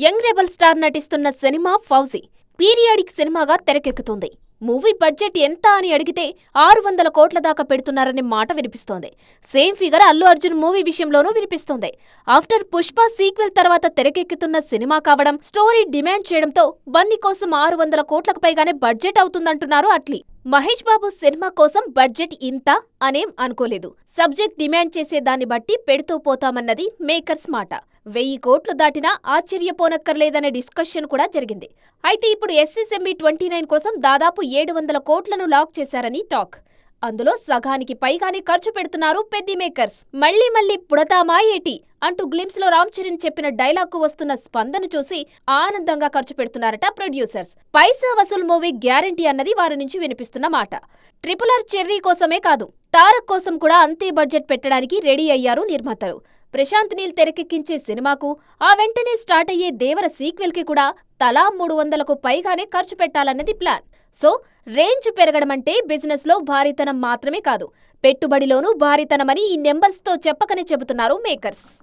Young rebel star నటిస్తున్న cinema Fauji periodic సినిమాగా తెరకెక్కుతుంది. మూవీ బడ్జెట్ ఎంత అని అడిగితే ఆరు వందల కోట్ల దాకా పెడుతున్నారనే మాట వినిపిస్తోంది. Same figure Allu Arjun movie విషయంలోనూ వినిపిస్తోంది. ఆఫ్టర్ పుష్ప సీక్వెల్ తర్వాత తెరకెక్కుతున్న సినిమా కావడం స్టోరీ డిమాండ్ చేయడంతో బన్నీ కోసం ఆరు వందల కోట్లకు పైగానే బడ్జెట్ అవుతుందంటున్నారు అట్లీ. మహేష్ బాబు సినిమా కోసం బడ్జెట్ ఇంత అనేం అనుకోలేదు. సబ్జెక్ట్ డిమాండ్ చేసే దాన్ని బట్టి పెడుతూ పోతామన్నది మేకర్స్ మాట. వెయ్యి కోట్లు దాటినా ఆశ్చర్యపోనక్కర్లేదనే డిస్కషన్ కూడా జరిగింది. అయితే ఇప్పుడు ఎస్ఎస్ఎంబి ట్వంటీ నైన్ కోసం దాదాపు ఏడు వందల కోట్లను లాక్ చేశారని టాక్. అందులో సగానికి పైగానే ఖర్చు పెడుతున్నారు పెద్ది మేకర్స్. మళ్ళీ మళ్ళీ పుడతామా ఏటి? అంటూ గ్లిమ్స్లో రామ్ చరణ్ చెప్పిన డైలాగ్కు వస్తున్న స్పందన చూసి ఆనందంగా ఖర్చు పెడుతున్నారట producers. Paisa Vasool movie guarantee అన్నది వారి నుంచి వినిపిస్తున్న మాట. ట్రిపుల్ ఆర్ చెర్రీ కోసమే కాదు తారక్ కోసం కూడా అంతే బడ్జెట్ పెట్టడానికి రెడీ అయ్యారు నిర్మాతలు. ప్రశాంత్ నీల్ తెరకెక్కించే సినిమాకు ఆ వెంటనే స్టార్ట్ అయ్యే దేవర సీక్వెల్కి కూడా తలా మూడు వందలకు పైగానే ఖర్చు పెట్టాలన్నది ప్లాన్. సో రేంజ్ పెరగడమంటే బిజినెస్లో భారీతనం మాత్రమే కాదు. పెట్టుబడిలోనూ భారీతనమని ఈ నెంబర్స్తో చెప్పకనే చెబుతున్నారు మేకర్స్.